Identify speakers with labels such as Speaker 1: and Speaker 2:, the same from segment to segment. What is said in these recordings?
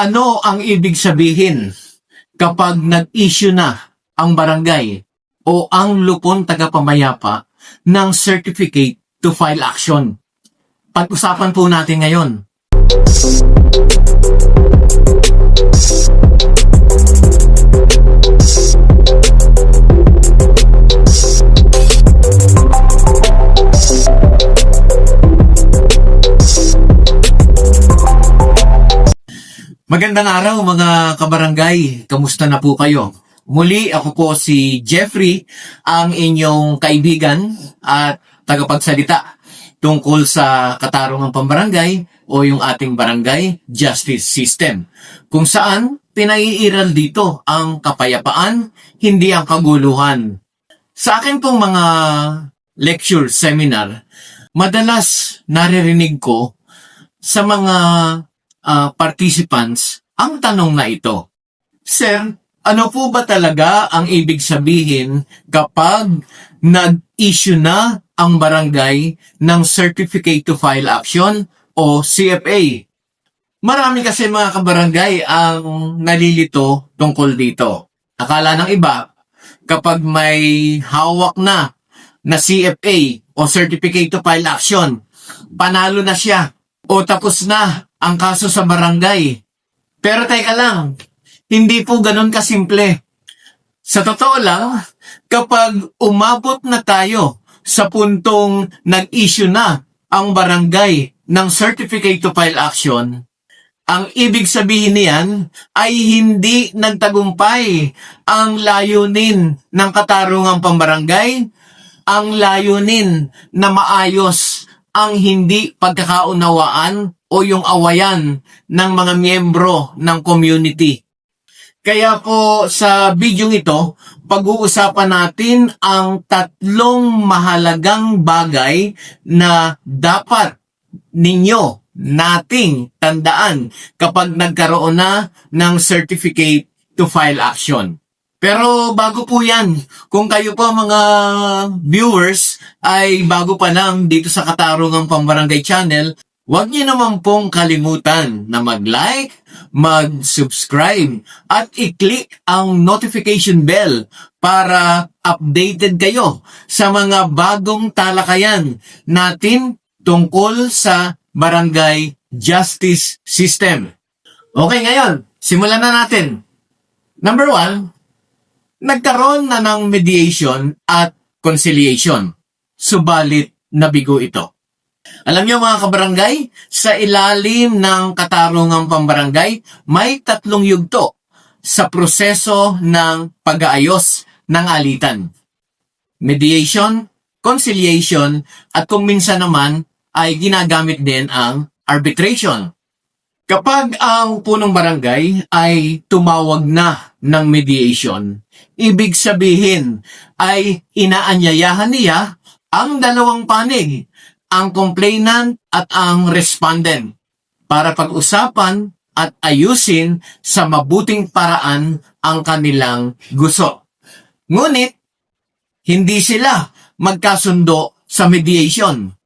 Speaker 1: Ano ang ibig sabihin kapag nag-issue na ang barangay o ang lupon tagapamayapa ng certificate to file action? Pag-usapan po natin ngayon. Magandang araw mga kabarangay. Kamusta na po kayo? Muli ako po si Jeffrey, ang inyong kaibigan at tagapagsalita tungkol sa katarungang pambarangay o yung ating barangay justice system. Kung saan pinaiiral dito ang kapayapaan, hindi ang kaguluhan. Sa akin pong mga lecture seminar, madalas naririnig ko sa mga ah, participants ang tanong na ito. Sir, ano po ba talaga ang ibig sabihin kapag nag-issue na ang barangay ng Certificate to File Action o CFA? Marami kasi mga kabarangay ang nalilito tungkol dito. Akala ng iba, kapag may hawak na na CFA o Certificate to File Action, panalo na siya o tapos na ang kaso sa barangay. Pero teka lang, hindi po ganun kasimple. Sa totoo lang, kapag umabot na tayo sa puntong nag-issue na ang barangay ng Certificate to File Action, ang ibig sabihin niyan ay hindi nagtagumpay ang layunin ng katarungang pambarangay, ang layunin na maayos ang hindi pagkakaunawaan o yung awayan ng mga miyembro ng community. Kaya po sa video ito, pag-uusapan natin ang tatlong mahalagang bagay na dapat ninyo nating tandaan kapag nagkaroon na ng certificate to file action. Pero bago po yan, kung kayo po mga viewers ay bago pa lang dito sa Katarungang Pambarangay Channel, huwag niyo naman pong kalimutan na mag-like, mag-subscribe, at i-click ang notification bell para updated kayo sa mga bagong talakayan natin tungkol sa barangay justice system. Okay, ngayon, simulan na natin. Number one, nagkaroon na ng mediation at conciliation. Subalit, nabigo ito. Alam niyo mga kabarangay, sa ilalim ng katarungang pambarangay, may tatlong yugto sa proseso ng pag-aayos ng alitan. Mediation, conciliation, at kung minsan naman ay ginagamit din ang arbitration. Kapag ang punong barangay ay tumawag na ng mediation, ibig sabihin ay inaanyayahan niya ang dalawang panig, ang complainant at ang respondent, para pag-usapan at ayusin sa mabuting paraan ang kanilang gusto. Ngunit, hindi sila magkasundo sa mediation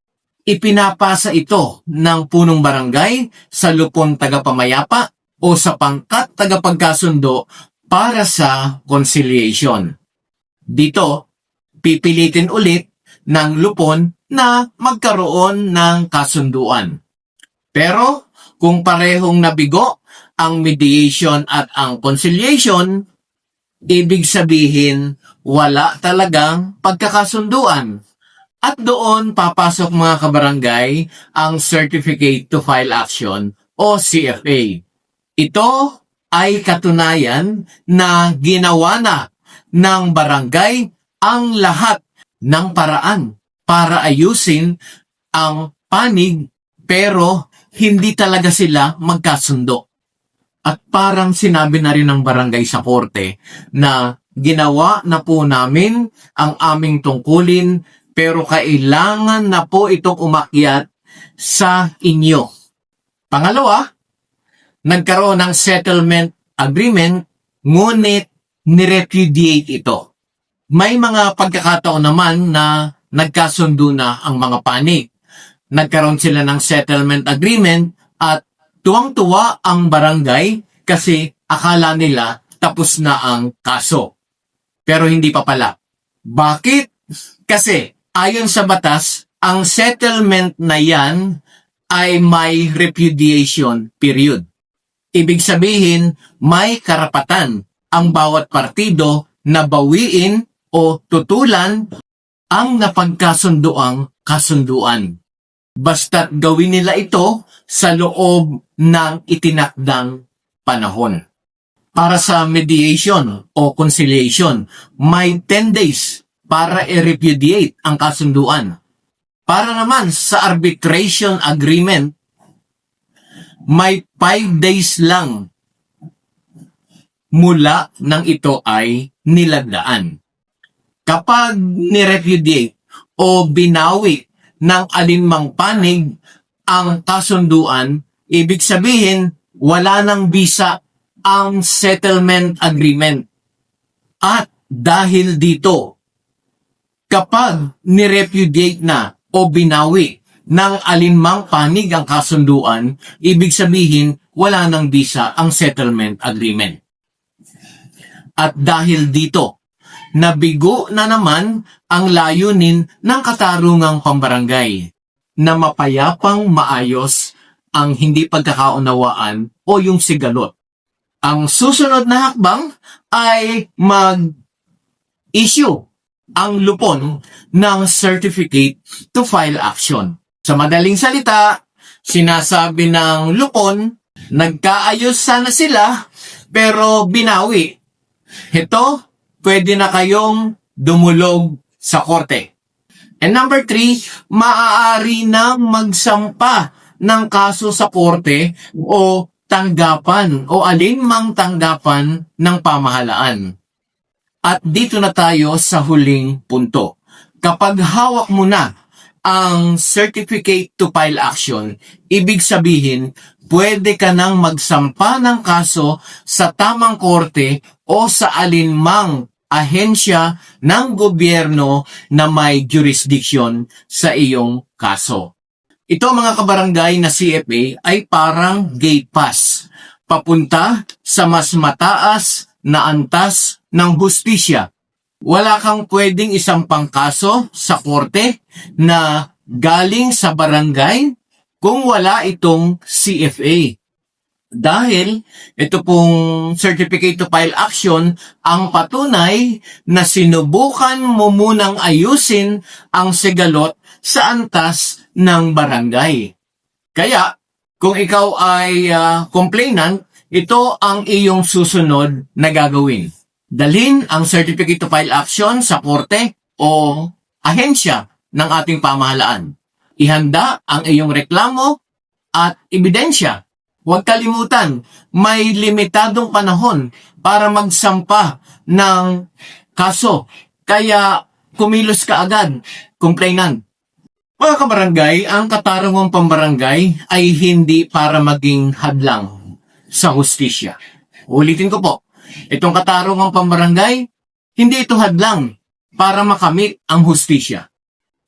Speaker 1: ipinapasa ito ng punong barangay sa lupon tagapamayapa o sa pangkat tagapagkasundo para sa conciliation. Dito, pipilitin ulit ng lupon na magkaroon ng kasunduan. Pero kung parehong nabigo ang mediation at ang conciliation, ibig sabihin wala talagang pagkakasunduan. At doon papasok mga kabarangay ang Certificate to File Action o CFA. Ito ay katunayan na ginawa na ng barangay ang lahat ng paraan para ayusin ang panig pero hindi talaga sila magkasundo. At parang sinabi na rin ng barangay sa korte na ginawa na po namin ang aming tungkulin pero kailangan na po itong umakyat sa inyo. Pangalawa, nagkaroon ng settlement agreement ngunit nirepudiate ito. May mga pagkakataon naman na nagkasundo na ang mga panig. Nagkaroon sila ng settlement agreement at Tuwang-tuwa ang barangay kasi akala nila tapos na ang kaso. Pero hindi pa pala. Bakit? Kasi ayon sa batas, ang settlement na yan ay may repudiation period. Ibig sabihin, may karapatan ang bawat partido na bawiin o tutulan ang napagkasunduang kasunduan. Basta't gawin nila ito sa loob ng itinakdang panahon. Para sa mediation o conciliation, may 10 days para i-repudiate ang kasunduan. Para naman sa arbitration agreement, may 5 days lang mula nang ito ay nilagdaan. Kapag nirepudiate o binawi ng alinmang panig ang kasunduan, ibig sabihin wala ng bisa ang settlement agreement. At dahil dito, kapag nirepudiate na o binawi ng alinmang panig ang kasunduan, ibig sabihin wala ng bisa ang settlement agreement. At dahil dito, nabigo na naman ang layunin ng katarungang pambarangay na mapayapang maayos ang hindi pagkakaunawaan o yung sigalot. Ang susunod na hakbang ay mag-issue ang lupon ng certificate to file action. Sa madaling salita, sinasabi ng lupon, nagkaayos sana sila, pero binawi. Ito, pwede na kayong dumulog sa korte. And number three, maaari na magsampa ng kaso sa korte o tanggapan o alinmang tanggapan ng pamahalaan. At dito na tayo sa huling punto. Kapag hawak mo na ang certificate to file action, ibig sabihin, pwede ka nang magsampa ng kaso sa tamang korte o sa alinmang ahensya ng gobyerno na may jurisdiction sa iyong kaso. Ito mga kabarangay na CFA ay parang gate pass papunta sa mas mataas na antas ng hustisya. Wala kang pwedeng isang pangkaso sa korte na galing sa barangay kung wala itong CFA. Dahil ito pong certificate to file action ang patunay na sinubukan mo munang ayusin ang sigalot sa antas ng barangay. Kaya, kung ikaw ay ah, complainant, ito ang iyong susunod na gagawin. Dalhin ang certificate to file action sa korte o ahensya ng ating pamahalaan. Ihanda ang iyong reklamo at ebidensya. Huwag kalimutan, may limitadong panahon para magsampa ng kaso. Kaya kumilos ka agad, complainant. Mga kabarangay, ang katarungang pambarangay ay hindi para maging hadlang sa hustisya. Ulitin ko po, itong katarungang pambarangay, hindi ito hadlang para makamit ang hustisya.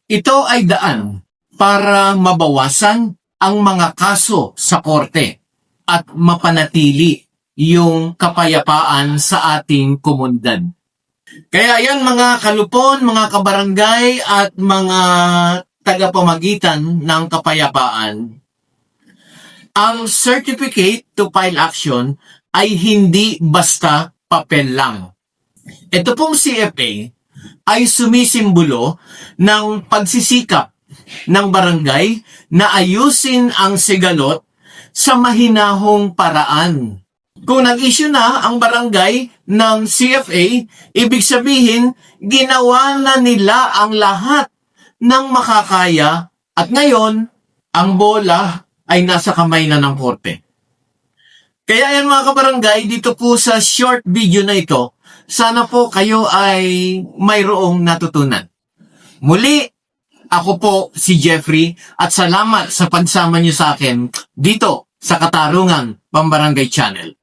Speaker 1: Ito ay daan para mabawasan ang mga kaso sa korte at mapanatili yung kapayapaan sa ating komunidad. Kaya yan mga kalupon, mga kabarangay at mga tagapamagitan ng kapayapaan, ang certificate to file action ay hindi basta papel lang. Ito pong CFA ay sumisimbolo ng pagsisikap ng barangay na ayusin ang sigalot sa mahinahong paraan. Kung nag-issue na ang barangay ng CFA, ibig sabihin, ginawa na nila ang lahat ng makakaya at ngayon, ang bola ay nasa kamay na ng korte. Kaya yan mga kabarangay, dito po sa short video na ito, sana po kayo ay mayroong natutunan. Muli, ako po si Jeffrey at salamat sa pagsama niyo sa akin dito sa Katarungan Pambarangay Channel.